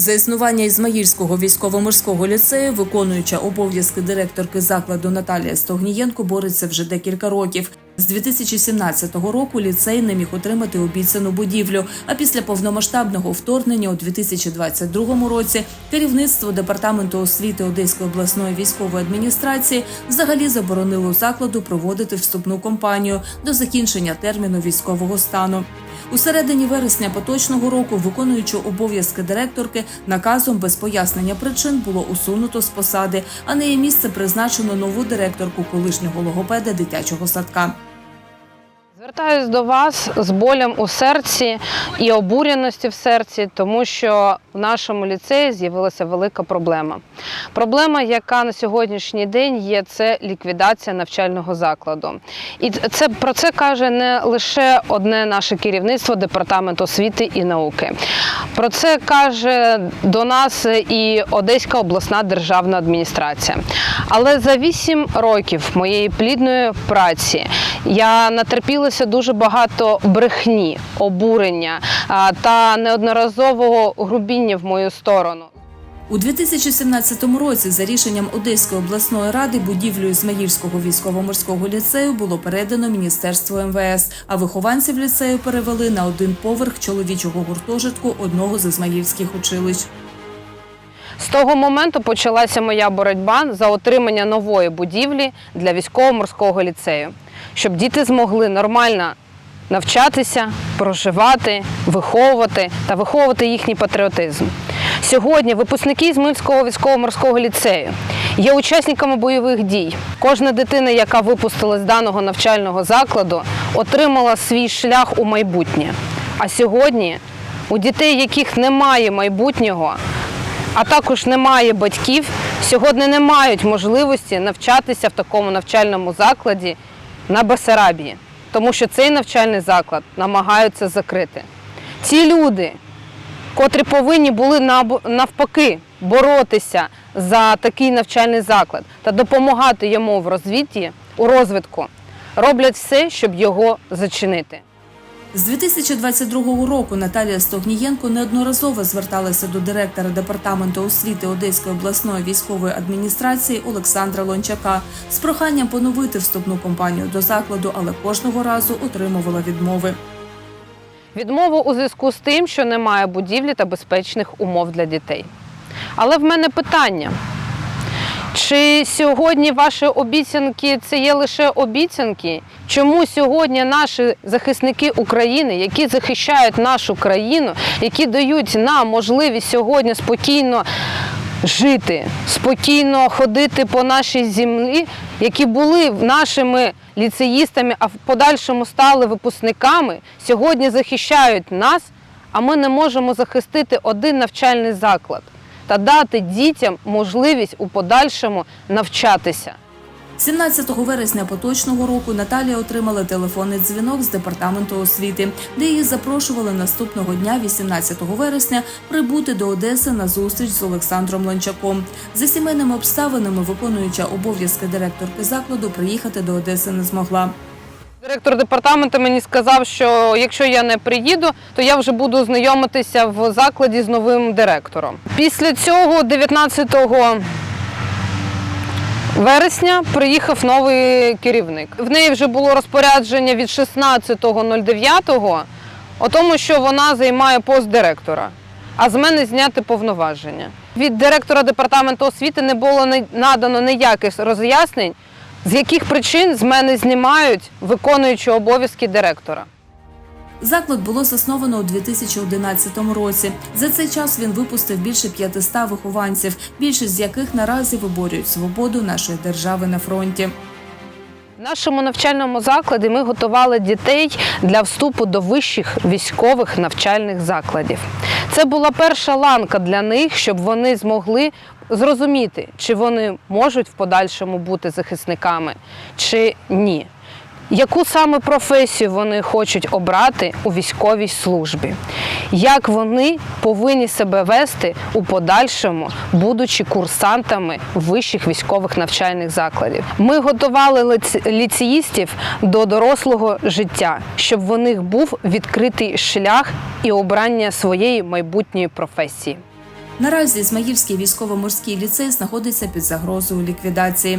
За існування Ізмаїльського військово-морського ліцею, виконуюча обов'язки директорки закладу Наталія Стогнієнко бореться вже декілька років. З 2017 року ліцей не міг отримати обіцяну будівлю. А після повномасштабного вторгнення у 2022 році керівництво департаменту освіти Одеської обласної військової адміністрації взагалі заборонило закладу проводити вступну кампанію до закінчення терміну військового стану. У середині вересня поточного року, виконуючи обов'язки директорки, наказом без пояснення причин було усунуто з посади, а на її місце призначено нову директорку колишнього логопеда дитячого садка. Звертаюсь до вас з болем у серці і обуреності в серці, тому що в нашому ліцеї з'явилася велика проблема. Проблема, яка на сьогоднішній день є, це ліквідація навчального закладу. І це про це каже не лише одне наше керівництво департаменту освіти і науки. Про це каже до нас і Одеська обласна державна адміністрація. Але за вісім років моєї плідної праці я натерпілася дуже багато брехні, обурення та неодноразового грубіння в мою сторону. У 2017 році за рішенням Одеської обласної ради будівлю Ізмаїльського військово-морського ліцею було передано Міністерству МВС, а вихованців ліцею перевели на один поверх чоловічого гуртожитку одного з ізмаїльських училищ. З того моменту почалася моя боротьба за отримання нової будівлі для військово-морського ліцею, щоб діти змогли нормально навчатися, проживати, виховувати та виховувати їхній патріотизм. Сьогодні випускники Ізмаїльського військово-морського ліцею є учасниками бойових дій. Кожна дитина, яка випустила з даного навчального закладу, отримала свій шлях у майбутнє. А сьогодні у дітей, яких немає майбутнього, а також немає батьків, сьогодні не мають можливості навчатися в такому навчальному закладі на Бесарабії, тому що цей навчальний заклад намагаються закрити. Ці люди, котрі повинні були навпаки боротися за такий навчальний заклад та допомагати йому в розвитті, у розвитку, роблять все, щоб його зачинити. З 2022 року Наталія Стогнієнко неодноразово зверталася до директора департаменту освіти Одеської обласної військової адміністрації Олександра Лончака з проханням поновити вступну кампанію до закладу, але кожного разу отримувала відмови. Відмову у зв'язку з тим, що немає будівлі та безпечних умов для дітей. Але в мене питання: чи сьогодні ваші обіцянки це є лише обіцянки? Чому сьогодні наші захисники України, які захищають нашу країну, які дають нам можливість сьогодні спокійно жити, спокійно ходити по нашій землі, які були нашими ліцеїстами, а в подальшому стали випускниками, сьогодні захищають нас, а ми не можемо захистити один навчальний заклад та дати дітям можливість у подальшому навчатися. 17 вересня поточного року Наталія отримала телефонний дзвінок з департаменту освіти, де її запрошували наступного дня, 18 вересня, прибути до Одеси на зустріч з Олександром Лончаком. За сімейними обставинами, виконуюча обов'язки директорки закладу, приїхати до Одеси не змогла. Директор департаменту мені сказав, що якщо я не приїду, то я вже буду знайомитися в закладі з новим директором. Після цього, 19 вересня, приїхав новий керівник. В неї вже було розпорядження від 16.09 о тому, що вона займає пост директора, а з мене зняти повноваження. Від директора департаменту освіти не було надано ніяких роз'яснень, з яких причин з мене знімають виконуючи обов'язки директора. Заклад було засновано у 2011 році. За цей час він випустив більше 500 вихованців, більшість з яких наразі виборюють свободу нашої держави на фронті. В нашому навчальному закладі ми готували дітей для вступу до вищих військових навчальних закладів. Це була перша ланка для них, щоб вони змогли зрозуміти, чи вони можуть в подальшому бути захисниками, чи ні. Яку саме професію вони хочуть обрати у військовій службі? Як вони повинні себе вести у подальшому, будучи курсантами вищих військових навчальних закладів? Ми готували ліцеїстів до дорослого життя, щоб в них був відкритий шлях і обрання своєї майбутньої професії. Наразі Ізмаїльський військово-морський ліцей знаходиться під загрозою ліквідації.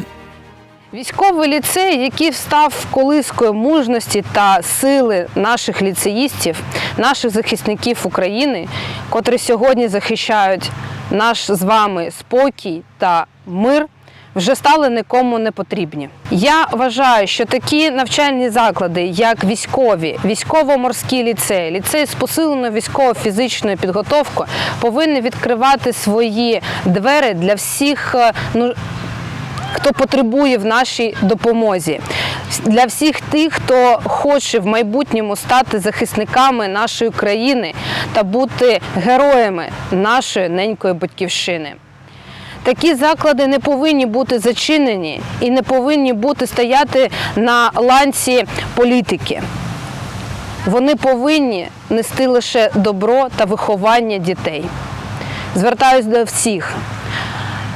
Військовий ліцей, який став колискою мужності та сили наших ліцеїстів, наших захисників України, котрі сьогодні захищають наш з вами спокій та мир. Вже стали нікому не потрібні. Я вважаю, що такі навчальні заклади, як військові, військово-морські ліцеї, ліцеї з посиленою військово-фізичною підготовкою, повинні відкривати свої двері для всіх е, ну, хто потребує в нашій допомозі, для всіх тих, хто хоче в майбутньому стати захисниками нашої країни та бути героями нашої ненької батьківщини. Такі заклади не повинні бути зачинені і не повинні бути стояти на ланці політики. Вони повинні нести лише добро та виховання дітей. Звертаюсь до всіх,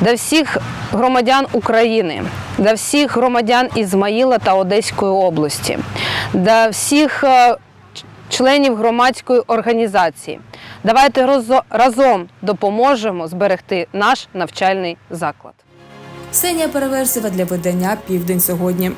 до всіх громадян України, для всіх громадян Ізмаїла та Одеської області, для всіх е, членів громадської організації. Давайте разом допоможемо зберегти наш навчальний заклад. Ксенія Переверзєва для видання Південь сьогодні.